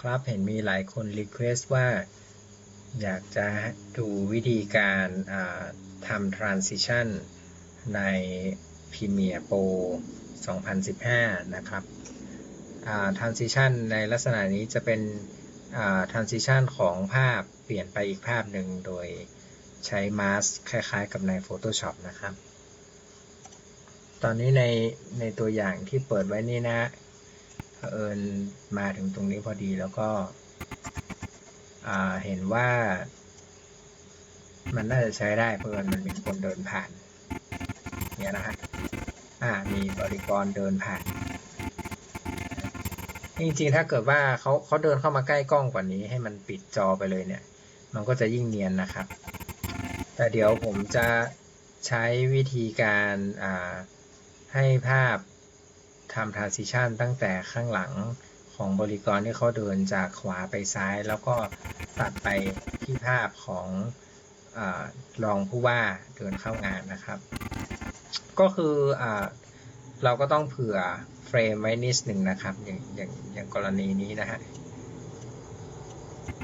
ครับเห็นมีหลายคนรีเควสว่าอยากจะดูวิธีการทำ transition ใน Premiere Pro 2015 นะครับอ่า transition ในลักษณะนี้จะเป็นอ่า transition ของภาพเปลี่ยนไปอีกภาพหนึ่งโดยใช้ mask คล้ายๆ กับใน Photoshop นะครับ ตอนนี้ในในตัวอย่างที่เปิดไว้นี่นะ เผอิญมาถึงตรงนี้พอดีแล้วก็เห็นว่ามันน่าจะใช้ได้เพราะมันมันมีคนเดินผ่านเนี่ยนะฮะอ่ามีบริกรเดินผ่าน จริงๆ ถ้าเกิดว่าเขาเขาเดินเข้ามาใกล้กล้องกว่านี้ ให้มันปิดจอไปเลยเนี่ย มันก็จะยิ่งเนียนนะครับ แต่เดี๋ยวผมจะใช้วิธีการอ่าให้ภาพ ทำ transition ตั้งแต่ข้างหลังของบริกรที่เขาเดินจากขวาไปซ้าย แล้วก็ตัดไปที่ภาพของอรองผู้ว่าเดินเข้างานนะครับ ก็คืออเราก็ต้องเผื่อเฟรมไว้นิดหนึ่งนะครับ อย่างอย่างอย่างกรณีนี้นะฮะ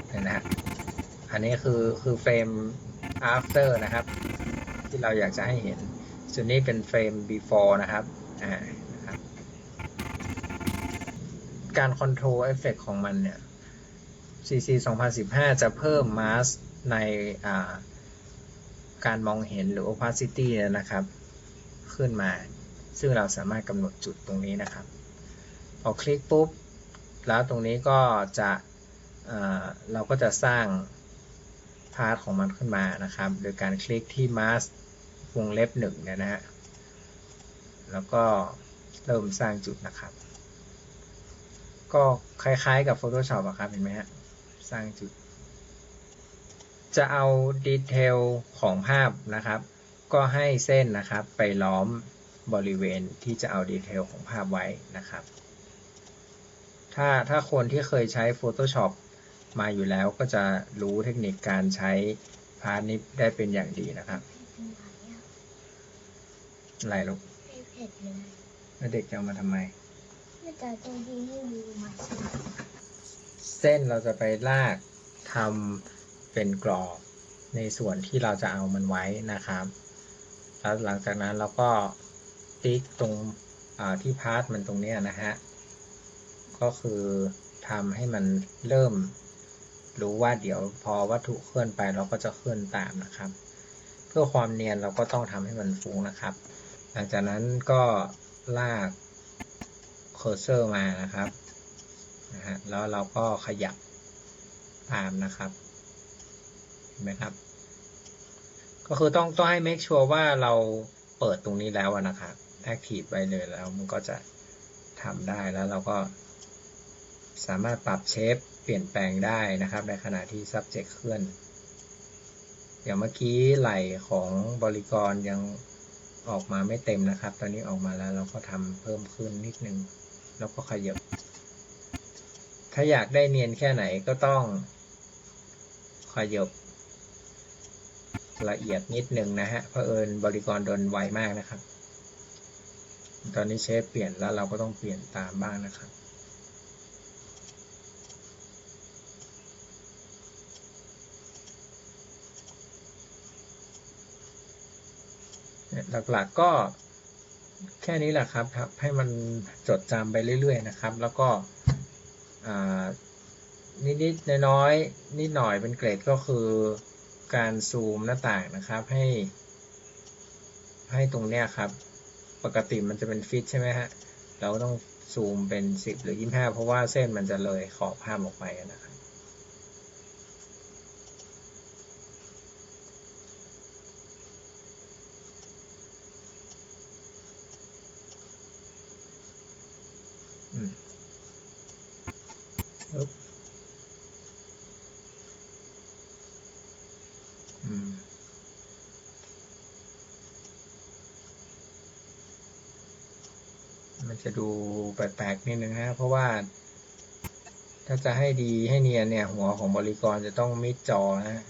เนี่ยนะฮะอันนี้คือคือเฟรม after นะครับ ที่เราอยากจะให้เห็นส่วนนี้เป็นเฟรม before นะครับอ่า นะครับการ control effect ของมันเนี่ย CC 2015 จะเพิ่ม mask ในาการมองเห็นหรือ opacity นี่ยนะครับ ขึ้นมา ซึ่งเราสามารถกำหนดจุดตรงนี้นะครับ พอคลิกปุ๊บ แล้วตรงนี้ก็จะเเราก็จะสร้างพาร์ทของมันขึ้นมานะครับ โดยการคลิกที่ mask วงเล็บหนึ่งนะฮะ แล้วก็เริ่มสร้างจุดนะครับ ก็คล้ายๆกับ Photoshop อะครับ เห็นไหมฮะ สร้างจุด จะเอาดีเทลของภาพนะครับ ก็ให้เส้นนะครับ ไปล้อมบริเวณที่จะเอาดีเทลของภาพไว้นะครับ ถ้าถ้าคนที่เคยใช้ Photoshop มาอยู่แล้วก็จะรู้เทคนิคการใช้พาร์ทนี้ได้เป็นอย่างดีนะครับอะไรลูกไม่เผ็ดเลยแล้วเด็กจะเอามาทำไมไม่ แต่ตรงที่ให้มาเส้นเราจะไปลากทำเป็นกรอบในส่วนที่เราจะเอามันไว้นะครับ แล้วหลังจากนั้นเราก็ติ๊กตรงที่พาร์ทมันตรงนี้นะฮะ ก็คือทำให้มันเริ่มรู้ว่าเดี๋ยวพอวัตถุเคลื่อนไปเราก็จะเคลื่อนตามนะครับ เพื่อความเนียนเราก็ต้องทำให้มันฟุ้งนะครับ หลังจากนั้นก็ลาก เคอร์เซอร์มานะครับนะฮะแล้วเราก็ขยับตามนะครับเห็นไหมครับ ก็คือต้องต้องให้ make sure ว่าเราเปิดตรงนี้แล้วนะครับ active ไว้เลยแล้วมันก็จะทำได้แล้วเราก็สามารถปรับเชฟเปลี่ยนแปลงได้นะครับ ในขณะที่ subject เคลื่อนอย่างเมื่อกี้ไหลของบริกรยังออกมาไม่เต็มนะครับ ตอนนี้ออกมาแล้วเราก็ทำเพิ่มขึ้นนิดนึง แล้วก็ขยับ ถ้าอยากได้เนียนแค่ไหนก็ต้อง ขยบละเอียดนิดนึงนะฮะเพราะเอิญบริกรโดนไวมากนะครับ ตอนนี้เชฟเปลี่ยนแล้วเราก็ต้องเปลี่ยนตามบ้างนะครับหลักๆก็ แค่นี้แหละครับครับ ให้มันจดจำไปเรื่อยๆนะครับ แล้วก็นิดๆน้อยๆนิดหน่อยเป็นเกรดก็คือการซูมหน้าต่างนะครับ ให้ ให้ตรงเนี้ยครับ ปกติมันจะเป็นฟิตใช่ไหมฮะเราก็ต้องซูมเป็นสิบหรือยี่ห้าเพราะว่าเส้นมันจะเลยขอบภาพออกไปนะครับ มันจะดูแปลกๆนิดนึงนะ เพราะว่า ถ้าจะให้ดีให้เนียนเนี่ย หัวของบริกรจะต้องมิดจอนะ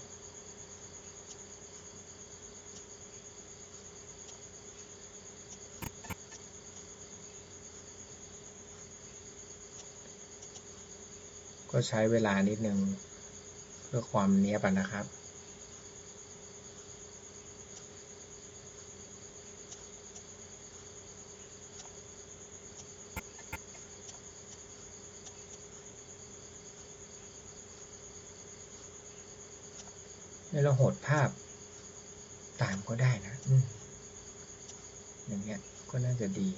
ก็ใช้เวลานิดนึงเพื่อความเนี้ยบอะนะครับนี่เราโหดภาพตามก็ได้นะออย่างเงี้ยก็น่าจะดี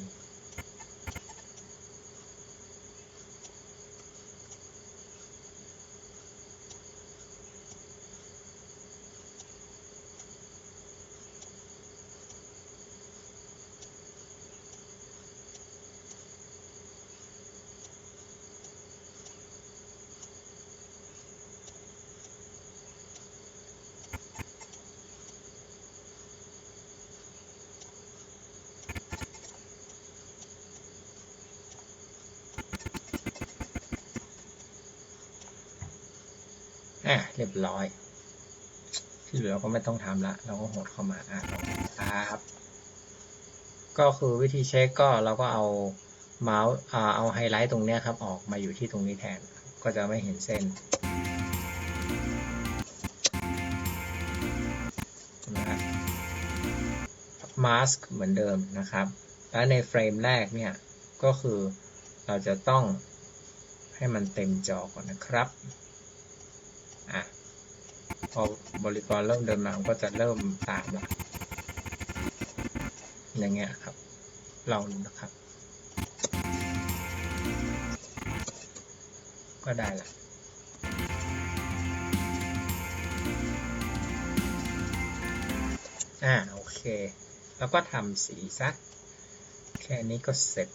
อะเรียบร้อย ที่เหลือก็ไม่ต้องทำละ เราก็หดเข้ามาอะครับ ก็คือวิธีเช็คก็เราก็เอาเมาส์อ่าเอาไฮไลท์ตรงเนี้ยครับ ออกมาอยู่ที่ตรงนี้แทน ก็จะไม่เห็นเส้นนะครับมาสก์เหมือนเดิมนะครับ แล้วในเฟรมแรกเนี่ย ก็คือเราจะต้องให้มันเต็มจอก่อนนะครับ อะพอบริกรเริ่มเดินมาก็จะเริ่มตามละอย่างเงี้ยครับลองดูนะครับ ก็ได้ละอ่าโอเค แล้วก็ทำสีซะแค่นี้ก็เสร็จ